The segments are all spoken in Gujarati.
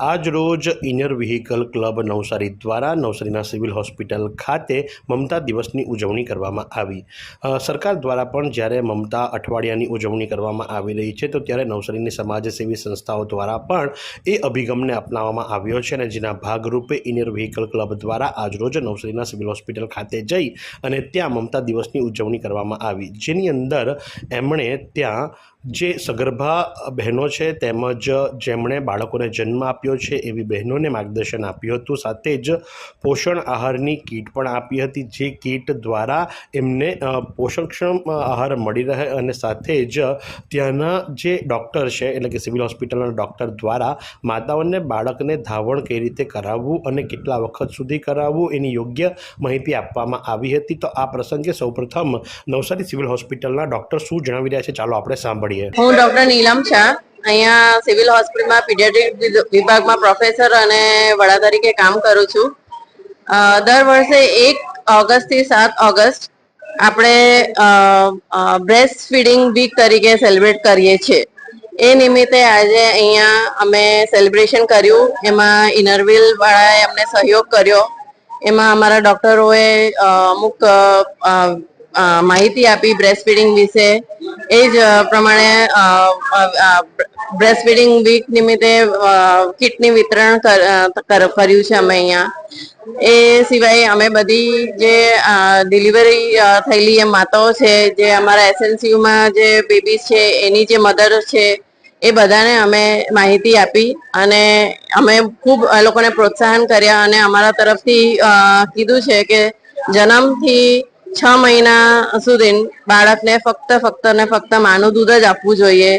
આજ રોજ ઇનર વ્હીકલ ક્લબ નવસારી દ્વારા નવસારીના સિવિલ હોસ્પિટલ ખાતે મમતા દિવસની ઉજવણી કરવામાં આવી. સરકાર દ્વારા પણ જ્યારે મમતા અઠવાડિયાની ઉજવણી કરવામાં આવી રહી છે, તો ત્યારે નવસારીની સમાજસેવી સંસ્થાઓ દ્વારા પણ એ અભિગમને અપનાવવામાં આવ્યો છે અને જેના ભાગરૂપે ઇનર વ્હીકલ ક્લબ દ્વારા આજરોજ નવસારીના સિવિલ હોસ્પિટલ ખાતે જઈ અને ત્યાં મમતા દિવસની ઉજવણી કરવામાં આવી. જેની અંદર એમણે ત્યાં જે સગર્ભા બહેનો છે, તેમજ જેમણે બાળકોને જન્મ આપ્યો છે એવી બહેનોને માર્ગદર્શન આપ્યું હતું. સાથે જ પોષણ આહારની કીટ પણ આપી હતી, જે કીટ દ્વારા એમને પોષણક્ષમ આહાર મળી રહે અને સાથે જ ત્યાંના જે ડૉક્ટર છે, એટલે કે સિવિલ હોસ્પિટલના ડૉક્ટર દ્વારા માતાઓને બાળકને ધાવણ કઈ રીતે કરાવવું અને કેટલા વખત સુધી કરાવવું એની યોગ્ય માહિતી આપવામાં આવી હતી. તો આ પ્રસંગે સૌપ્રથમ નવસારી સિવિલ હોસ્પિટલના ડૉક્ટર શું જણાવી રહ્યા છે? ચાલો આપણે સાંભળીએ. હું ડૉક્ટર નીલમ શાહ અહીંયા સિવિલ હોસ્પિટલમાં પીડિયાટ્રિક વિભાગમાં પ્રોફેસર અને વડા તરીકે કામ કરું છું. દર વર્ષે એક ઓગસ્ટથી સાત ઓગસ્ટ આપણે બ્રેસ્ટ ફીડિંગ વીક તરીકે સેલિબ્રેટ કરીએ છીએ. એ નિમિત્તે આજે અહીંયા અમે સેલિબ્રેશન કર્યું. એમાં ઇનરવિલ વાળાએ અમને સહયોગ કર્યો. એમાં અમારા ડોક્ટરોએ અમુક માહિતી આપી બ્રેસ્ટ ફીડિંગ વિશે. એ જ પ્રમાણે બ્રેસ્ટ ફીડિંગ વીક નિમિત્તે કિટની વિતરણ કર- કર્યું છે અમે અહીંયા. એ સિવાય અમે બધી જે ડિલિવરી થયેલી એ માતાઓ છે, જે અમારા એસએનસીયુમાં જે બેબીઝ છે, એની જે મધર છે, એ બધાને અમે માહિતી આપી અને અમે ખૂબ લોકોને પ્રોત્સાહન કર્યા અને અમારા તરફથી કીધું છે કે જન્મથી છ મહિના સુધી બાળકને ફક્ત ફક્ત ને ફક્ત માનું દૂધ જ આપવું જોઈએ.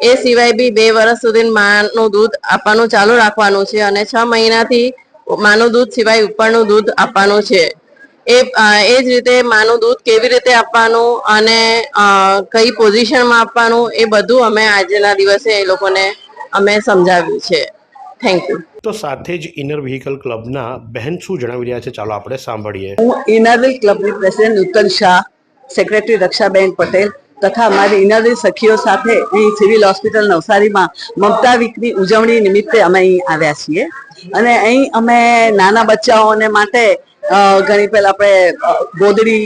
એ સિવાય બી બે વર્ષ સુધી માનું દૂધ આપવાનું ચાલુ રાખવાનું છે અને છ મહિનાથી માનું દૂધ સિવાય ઉપરનું દૂધ આપવાનું છે. એ એ જ રીતે માનું દૂધ કેવી રીતે આપવાનું અને કઈ પોઝિશનમાં આપવાનું એ બધું અમે આજના દિવસે એ લોકોને અમે સમજાવ્યું છે. થેન્ક યુ તો સાથે જ ઇનર વ્હીકલ ક્લબના બહેન શું જણાવી રહ્યા છે? ચાલો આપણે સાંભળીએ. હું ઇનરવિલ ક્લબની પ્રેસિડેન્ટ નૂતન શાહ સેક્રેટરી રક્ષાબેન પટેલ તથા અમારી ઇનરવી સખીઓ સાથે અહીં સિવિલ હોસ્પિટલ નવસારીમાં મમતા વીકની ઉજવણી નિમિત્તે અમે અહીં આવ્યા છીએ. અને અહીં અમે નાના બચ્ચાઓને માટે ઘણી પહેલા આપણે ગોદડી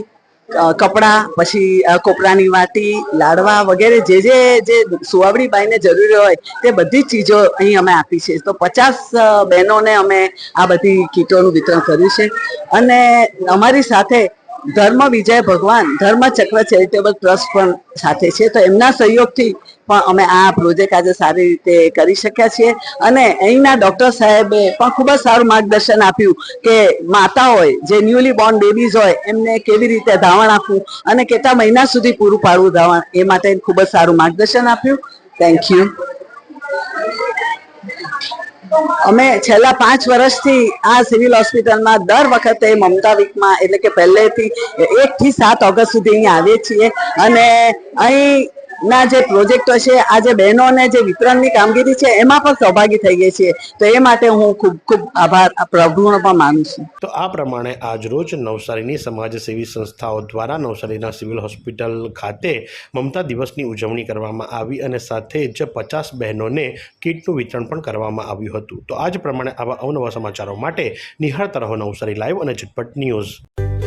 કપડાં, પછી કોપરાની વાટી, લાડવા વગેરે જે જે જે સુવાવડી બાઈને જરૂરી હોય તે બધી ચીજો અહીં અમે આપી છે. તો પચાસ બહેનોને અમે આ બધી કીટોનું વિતરણ કર્યું છે. અને અમારી સાથે ધર્મ વિજય ભગવાન, ધર્મ ચક્ર ચેરિટેબલ ટ્રસ્ટ પણ સાથે છે. તો એમના સહયોગથી પણ અમે આ પ્રોજેક્ટ આજે સારી રીતે કરી શક્યા છીએ. અને અહીંના ડોક્ટર સાહેબે પણ ખૂબ જ સારું માર્ગદર્શન આપ્યું કે માતાઓએ, જે ન્યુલી બોર્ન બેબીઝ હોય, એમને કેવી રીતે ધાવણ આપવું અને કેટલા મહિના સુધી પૂરું પાડવું ધાવણ, એ માટે ખૂબ જ સારું માર્ગદર્શન આપ્યું. થેન્ક યુ અમે છેલ્લા પાંચ વર્ષથી આ સિવિલ હોસ્પિટલમાં દર વખતે મમતા વીકમાં એટલે કે પહેલેથી એકથી સાત ઓગસ્ટ સુધી અહીં આવીએ છીએ. અને અહીંના જે પ્રોજેક્ટો છે આ જે બહેનોને જે વિતરણની કામગીરી છે, એમાં પણ સહભાગી થઈ ગઈ છે તો એ માટે હું ખૂબ ખૂબ આભાર પ્રભુનો પણ માનું છું. તો આ પ્રમાણે આજરોજ નવસારીની સમાજસેવી સંસ્થાઓ દ્વારા નવસારીના સિવિલ હોસ્પિટલ ખાતે મમતા દિવસની ઉજવણી કરવામાં આવી અને સાથે જ પચાસ બહેનોને કીટનું વિતરણ પણ કરવામાં આવ્યું હતું. તો આ જ પ્રમાણે આવા અવનવા સમાચારો માટે નિહાળતા રહો નવસારી લાઈવ અને ઝટપટ ન્યૂઝ.